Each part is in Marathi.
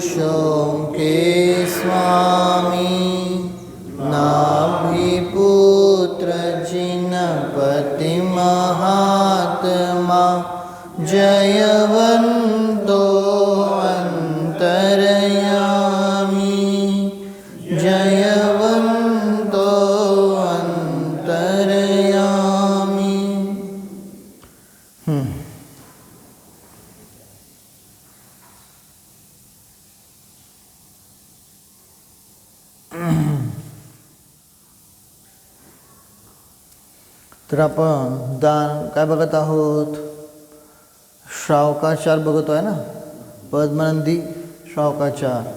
पुरुषों के स्वामी नाभिपुत्र जिनपति महात्मा जयवन तर आपण दान काय बघत आहोत? श्रावकाचार बघतो आहे ना? पद्मनंदी श्रावकाचार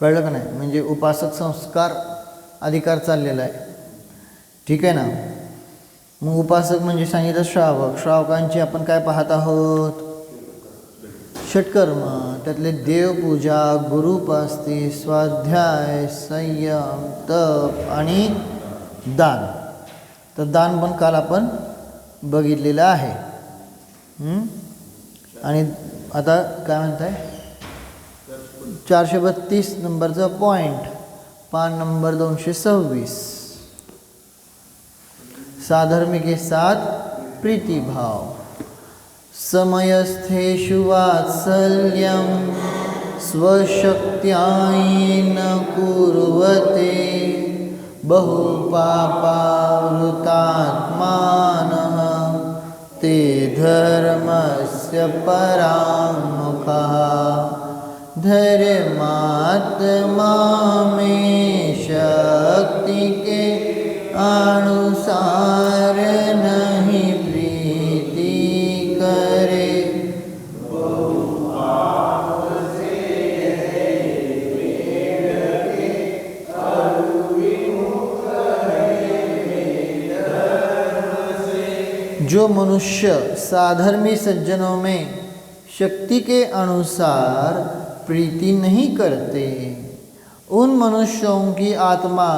कळलं का नाही? म्हणजे उपासक संस्कार अधिकार चाललेला आहे. ठीक आहे ना? मग उपासक म्हणजे सांगितलं श्रावक. श्रावकांची आपण काय पाहत आहोत? षटकर्म. त्यातले देवपूजा गुरुपास्ती स्वाध्याय संयम तप आणि दान. तर दान पण काल आपण बघितलेलं आहे. आणि आता काय म्हणताय? चारशे बत्तीस नंबरचा पॉईंट पान नंबर दोनशे सव्वीस. साधर्मी के साथ प्रीतिभाव. समयस्थेषु वात्सल्यं स्वशक्त्यायेन कुर्वते. बहुपापावृतात्मानः ते धर्मस्य परामुखः। धर्मात्मा में शक्ति के अनुसार नहीं। जो मनुष्य साधर्मी सज्जनों में शक्ति के अनुसार प्रीति नहीं करते, उन मनुष्यों की आत्मा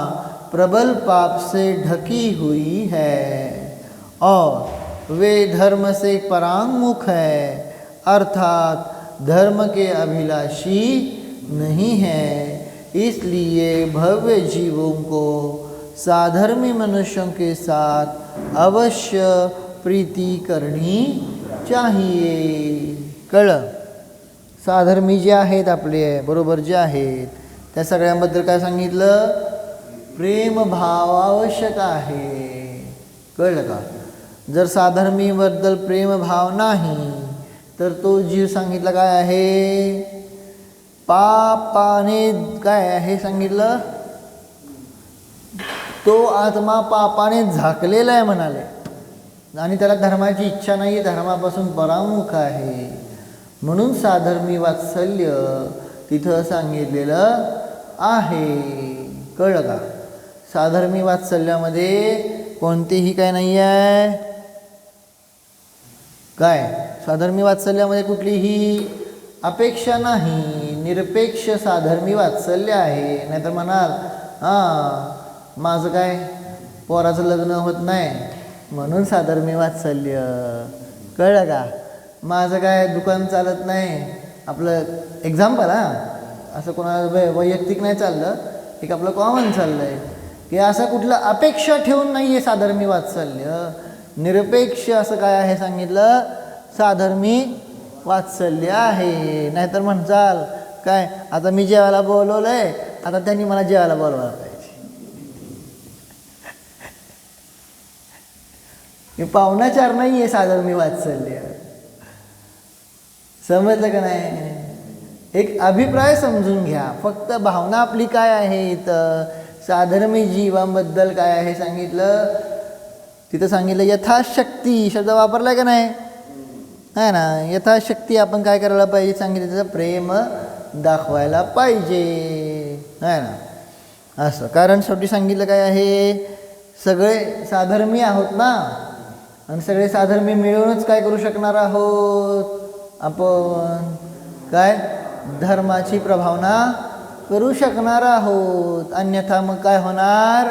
प्रबल पाप से ढकी हुई है और वे धर्म से परांगमुख है, अर्थात धर्म के अभिलाषी नहीं है। इसलिए भव्य जीवों को साधर्मी मनुष्यों के साथ अवश्य प्रीती करणी चाहिये कळलं साधर्मी जे आहेत आपले बरोबर जे आहेत त्या सगळ्यांबद्दल काय सांगितलं? प्रेमभाव आवश्यक आहे. कळलं का? जर साधर्मीबद्दल प्रेमभाव नाही तर तो जीव सांगितलं काय आहे? पापाने काय आहे सांगितलं? तो आत्मा पापाने झाकलेला आहे म्हणाले. आणि त्याला धर्माची इच्छा नाही धर्मापासून परामुख आहे. म्हणून साधर्मी वात्सल्य तिथं सांगितलेलं आहे. कळलं का? साधर्मी वात्सल्यामध्ये कोणतेही काय नाही आहे काय? साधर्मी वात्सल्यामध्ये कुठलीही अपेक्षा नाही. निरपेक्ष साधर्मी वात्सल्य आहे. नाहीतर म्हणाल हां माझं काय? पोराचं लग्न होत नाही. म्हणून साधर्मी वात्सल्य कळलं का? माझं काय दुकान चालत नाही. आपलं एक्झाम्पल हां. असं कोणाला वैयक्तिक नाही चाललं. एक आपलं कॉमन चाललं आहे की असं कुठलं अपेक्षा ठेवून नाही आहे साधर्मी वात्सल्य निरपेक्ष असं काय आहे सांगितलं? साधर्मी वात्सल्य आहे. नाहीतर म्हणचाल काय? आता मी जेवायला बोलवलं आहे आता त्यांनी मला जेवायला बोलवलं. मी हे पाहुणाचार नाही आहे साधर्मी वात्सल्य समजलं का नाही? एक अभिप्राय समजून घ्या. फक्त भावना आपली काय आहे इथं? साधर्मी जीवांबद्दल काय आहे सांगितलं? तिथं सांगितलं यथाशक्ती शब्द वापरला का नाही? आहे ना यथाशक्ती आपण काय करायला पाहिजे? सांगितलं त्याचं प्रेम दाखवायला पाहिजे. आहे ना? असं. कारण शेवटी सांगितलं काय आहे? सगळे साधर्मी आहोत ना? आणि सगळे साधर्मी मिळूनच काय करू शकणार आहोत? आपण काय? धर्माची प्रभावना करू शकणार आहोत. अन्यथा मग काय होणार?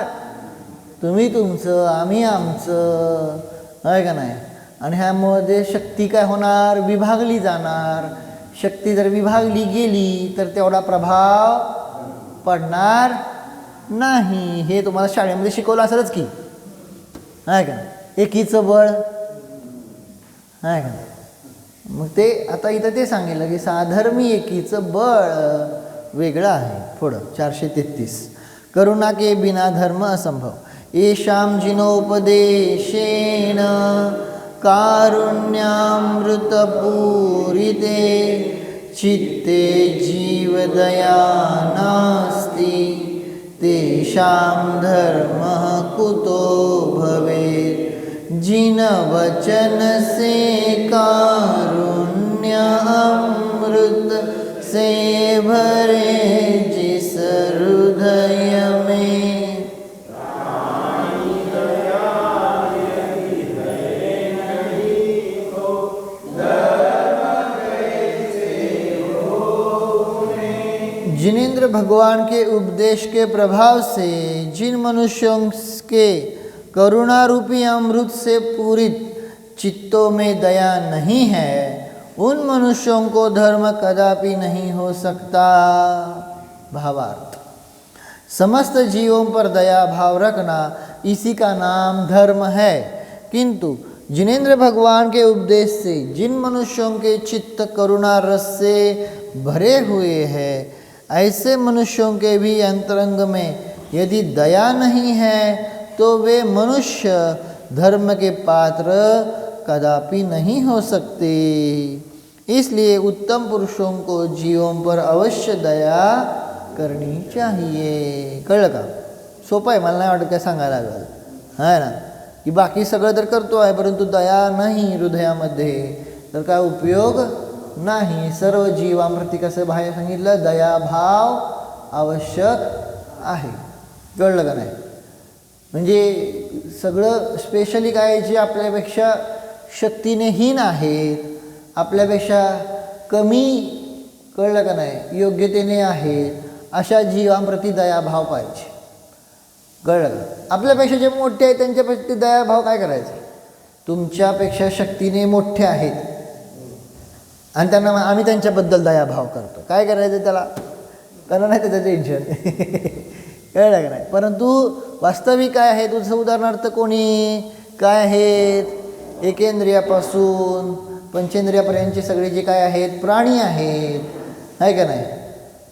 तुम्ही तुमचं आम्ही आमचं. आहे का नाही? आणि ह्यामध्ये शक्ती काय होणार? विभागली जाणार. शक्ती जर विभागली गेली तर तेवढा प्रभाव पडणार नाही. हे तुम्हाला शाळेमध्ये शिकवलं असेलच की. आहे का एकीचं बळ. आहे का? मग ते आता इथं ते सांगितलं की साधर्मी एकीचं बळ वेगळं आहे. पुढं चारशे तेहतीस. करुणा के बिना धर्म असंभव. येशाम जिनोपदेशेन कारुण्यामृतपूरिते चित्ते जीवदया नास्ति तेषां धर्मः कुतो भवेत्. जिन वचन से कारुण्य अमृत से भरे जिस हृदय में। जिनेन्द्र भगवान के उपदेश के प्रभाव से जिन मनुष्यों के करुणा रूपी अमृत से पूरित चित्तों में दया नहीं है, उन मनुष्यों को धर्म कदापि नहीं हो सकता। भावार्थ। समस्त जीवों पर दया भाव रखना इसी का नाम धर्म है। किंतु जिनेन्द्र भगवान के उपदेश से जिन मनुष्यों के चित्त करुणा रस से भरे हुए हैं, ऐसे मनुष्यों के भी अंतरंग में यदि दया नहीं है तो वे मनुष्य धर्म के पात्र कदापि नहीं हो सकते। इसलिए उत्तम पुरुषों को जीवों पर अवश्य दया करनी चाहिए। कळलं का? सोपं आहे मला नाही वाटत काय सांगायला लागलं. हां ना? की बाकी सगळं तर करतो आहे परंतु दया नाही हृदयामध्ये. तर काय उपयोग? नाही. सर्व जीवांप्रती कसं बाहेर सांगितलं? दयाभाव आवश्यक आहे. कळलं का नाही? म्हणजे सगळं स्पेशली काय जे आपल्यापेक्षा शक्तीनेहीन आहेत आपल्यापेक्षा कमी कळलं का नाही योग्यतेने आहेत अशा जीवांप्रती दयाभाव पाहिजे. कळलं का? आपल्यापेक्षा जे मोठे आहेत त्यांच्याप्रती दयाभाव काय करायचे? तुमच्यापेक्षा शक्तीने मोठे आहेत. आणि त्यांना मग आम्ही त्यांच्याबद्दल दयाभाव करतो. काय करायचं त्याला? त्याला नाही त्याचं टेन्शन कळलं का नाही परंतु वास्तविक काय आहे तुझं उदाहरणार्थ कोणी काय आहेत एकेंद्रियापासून पंचेंद्रियापर्यंतचे सगळे जे काय आहेत प्राणी आहेत आहे का नाही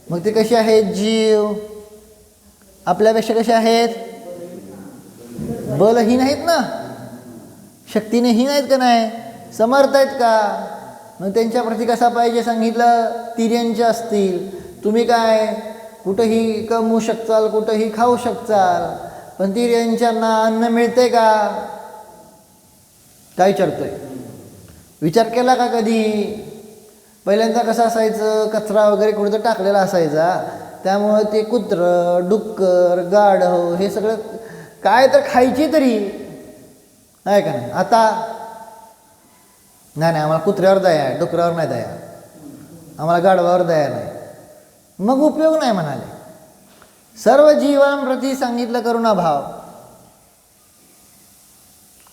मग ते कसे आहेत जीव आपल्यापेक्षा कसे आहेत बलहीन आहेत ना शक्तीनेहीन आहेत का नाही समर्थ आहेत का मग त्यांच्याप्रती कसा पाहिजे सांगितलं तिर्यांचे असतील तुम्ही काय कुठंही कमवू शकचाल कुठंही खाऊ शकचाल पण ती यांच्यांना अन्न मिळते का? काय विचारतोय विचार केला का कधी? पहिल्यांदा कसं असायचं? कचरा वगैरे कुठं टाकलेला असायचा. त्यामुळं ते कुत्रं डुक्कर गाढव हे सगळं काय तर खायची तरी. आहे का नाही? आता? नाही नाही आम्हाला कुत्र्यावर दया आहे डुकरावर नाही दया. आम्हाला गाढवावर दया नाही. मग उपयोग नाही म्हणाले. सर्व जीवांप्रती सांगितलं करुणा भाव.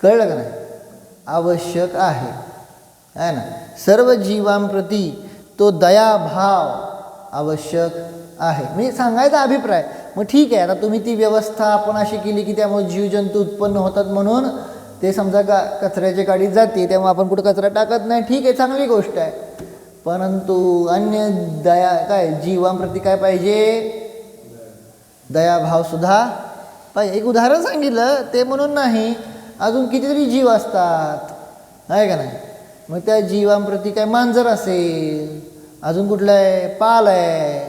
कळलं का नाही? आवश्यक आहे. आहे ना? सर्व जीवांप्रती तो दयाभाव आवश्यक आहे. म्हणजे सांगायचा अभिप्राय. मग ठीक आहे आता तुम्ही ती व्यवस्था आपण अशी केली की त्यामुळे जीवजंतू उत्पन्न होतात म्हणून ते समजा का कचऱ्याच्या गाडीत जाते तेव्हा आपण कुठं कचरा टाकत नाही. ठीक आहे चांगली गोष्ट आहे. परंतु अन्य दया काय जीवांप्रती काय पाहिजे? दयाभावसुद्धा पाहिजे. एक उदाहरण सांगितलं ते म्हणून नाही अजून कितीतरी जीव असतात. आहे का नाही? मग त्या जीवांप्रती काय मांजर असेल अजून कुठलं आहे? पाल आहे.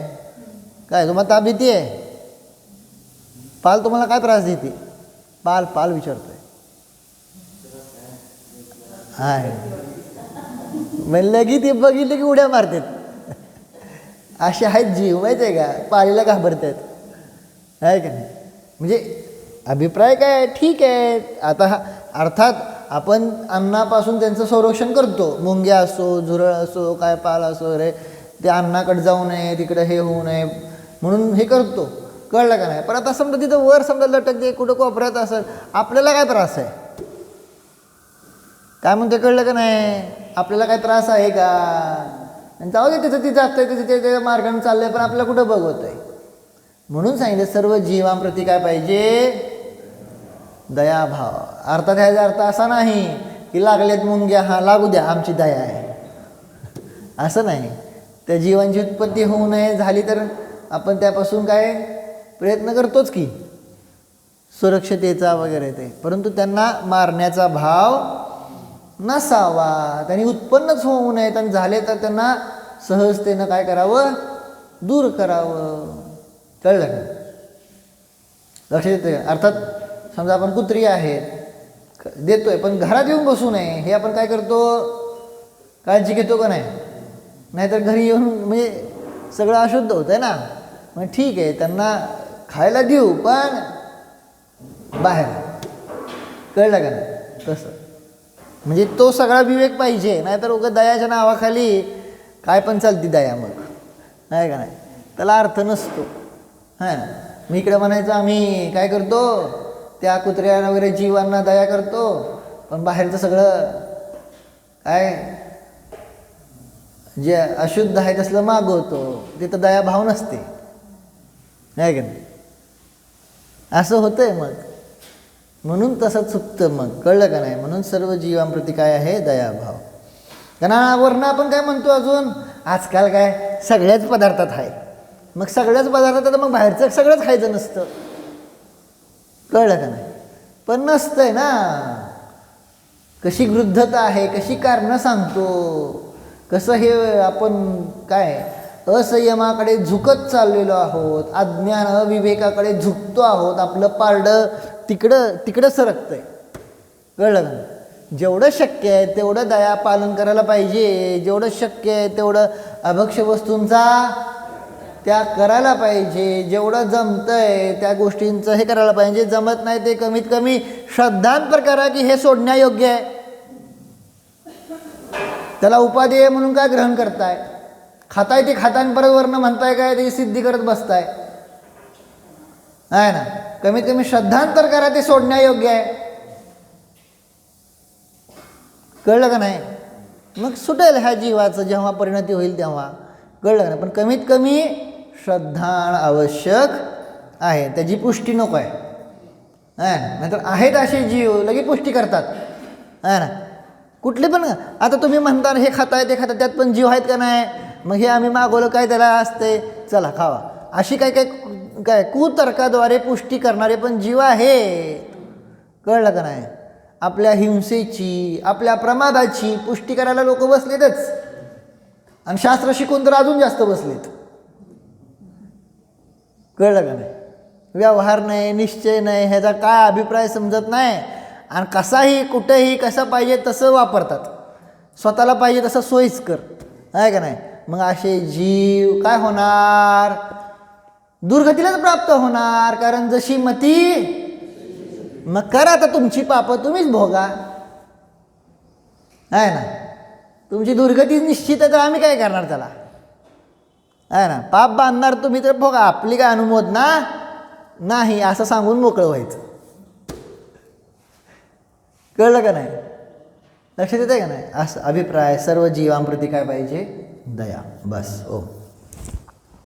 काय तुम्हाला ताप देते आहे पाल तुम्हाला काय त्रास देते? पाल पाल विचारतोय. आहे. म्हणलं की ते बघितलं की उड्या मारतात. असे आहेत जीव माहिती आहे का? पाळीला घाबरतात. आहे का नाही? म्हणजे अभिप्राय काय आहे? ठीक आहे. आता हा अर्थात आपण अन्नापासून त्यांचं संरक्षण करतो. मुंग्या असो झुरळ असो काय पाल असो रे ते अन्नाकडे जाऊ नये तिकडं हे होऊ नये म्हणून हे करतो. कळलं का नाही? पण आता समजा तिथं वर समजा लटकते कुठं कोपऱ्यात असेल आपल्याला काय त्रास आहे? काय म्हणते कळलं का नाही? आपल्याला काय त्रास आहे का? आणि जाऊ दे तिचं ती असतंय तिचं ते त्या मार्गाने चाललंय पण आपल्याला कुठं बघवत आहे म्हणून सांगितलं सर्व जीवांप्रती काय पाहिजे? दयाभाव अर्थात ह्याचा अर्थ असा नाही की लागलेत मुंग्या हा लागू द्या आमची दया आहे. असं नाही. त्या जीवांची उत्पत्ती होऊ नये झाली तर आपण त्यापासून काय प्रयत्न करतोच की सुरक्षतेचा वगैरे ते. परंतु त्यांना मारण्याचा भाव नसावा त्यांनी उत्पन्नच होऊ नयेत आणि झाले तर त्यांना सहजतेनं काय करावं? दूर करावं. कळलं का? लक्ष देते अर्थात समजा आपण कुत्री आहेत देतोय पण घरात येऊन बसू नये. हे आपण काय करतो? काळजी घेतो का नाही? नाहीतर घरी येऊन म्हणजे सगळं अशुद्ध होतं आहे ना? मग ठीक आहे त्यांना खायला देऊ पण बाहेर. कळलं का नाही? तसं. म्हणजे तो सगळा विवेक पाहिजे नाहीतर उगं दयाच्या नावाखाली काय पण चालती दया मग. नाही का नाही? त्याला अर्थ नसतो. हां. मी इकडे म्हणायचं आम्ही काय करतो? त्या कुत्र्या वगैरे जीवांना दया करतो पण बाहेरचं सगळं काय? जे अशुद्ध आहे तसलं मागवतो. तिथं दया भाव नसते. आहे का नाही? असं होतंय मग. म्हणून तसं चुकतं मग. कळलं का नाही? म्हणून सर्व जीवांप्रती काय आहे? दयाभाव. कारण आपण काय म्हणतो अजून? आजकाल काय? सगळ्याच पदार्थात आहे. मग सगळ्याच पदार्थात मग बाहेरचं सगळंच खायचं नसतं. कळलं का नाही? पण नसतंय ना. कशी वृद्धता आहे? कशी कारणं सांगतो? कसं हे आपण काय? असंयमाकडे झुकत चाललेलो आहोत. अज्ञान अविवेकाकडे झुकतो आहोत. आपलं पारडं तिकडं तिकडं सरकतं आहे कळलं का? जेवढं शक्य आहे तेवढं दया पालन करायला पाहिजे. जेवढं शक्य आहे तेवढं अभक्ष वस्तूंचा त्या करायला पाहिजे. जेवढं जमतंय त्या गोष्टींचं हे करायला पाहिजे. जमत नाही ते कमीत कमी श्रद्धांतर करा की हे सोडण्यायोग्य आहे. त्याला उपादेय म्हणून काय ग्रहण करताय? खाताय ते खाताय आणि परत वरनं म्हणताय काय ते सिद्धी करत बसताय? आहे ना? कमीत कमी श्रद्धांतर करा ते सोडण्यायोग्य आहे. कळलं का नाही? मग सुटेल ह्या जीवाचं जेव्हा परिणती होईल तेव्हा. कळलं का नाही? पण कमीत कमी श्रद्धान आवश्यक आहे. त्याची पुष्टी नको आहे. आहे नाहीतर आहेत असे जीव लगे पुष्टी करतात. आहे ना? कुठले पण आता तुम्ही म्हणता हे खाताय ते खाता त्यात पण जीव आहेत का नाही? मग हे आम्ही मागवलं काय त्याला असते? चला खावा. अशी काय काय काय कुतर्काद्वारे पुष्टी करणारे पण जीव आहे कळलं का नाही? आपल्या हिंसेची आपल्या प्रमादाची पुष्टी करायला लोक बसलेतच. आणि शास्त्र शिकून तर अजून जास्त बसलेत. कळलं का नाही? व्यवहार नाही निश्चय नाही ह्याचा काय अभिप्राय समजत नाही. आणि कसाही कुठेही कसं पाहिजे तसं वापरतात. स्वतःला पाहिजे तसं सोयीस्कर. आहे का नाही? मग असे जीव काय होणार? दुर्गतीलाच प्राप्त होणार. कारण जशी मती मग करा आता तुमची पापं तुम्हीच भोगा. आहे ना? तुमची दुर्गती निश्चित आहे तर आम्ही काय करणार त्याला? आहे ना? पाप बांधणार तुम्ही तर भोगा. आपली काय अनुमोद ना? नाही असं सांगून मोकळं व्हायचं. कळलं का नाही? लक्षात येतं का नाही? असं अभिप्राय सर्व जीवांप्रती काय पाहिजे? दया. बस. ओ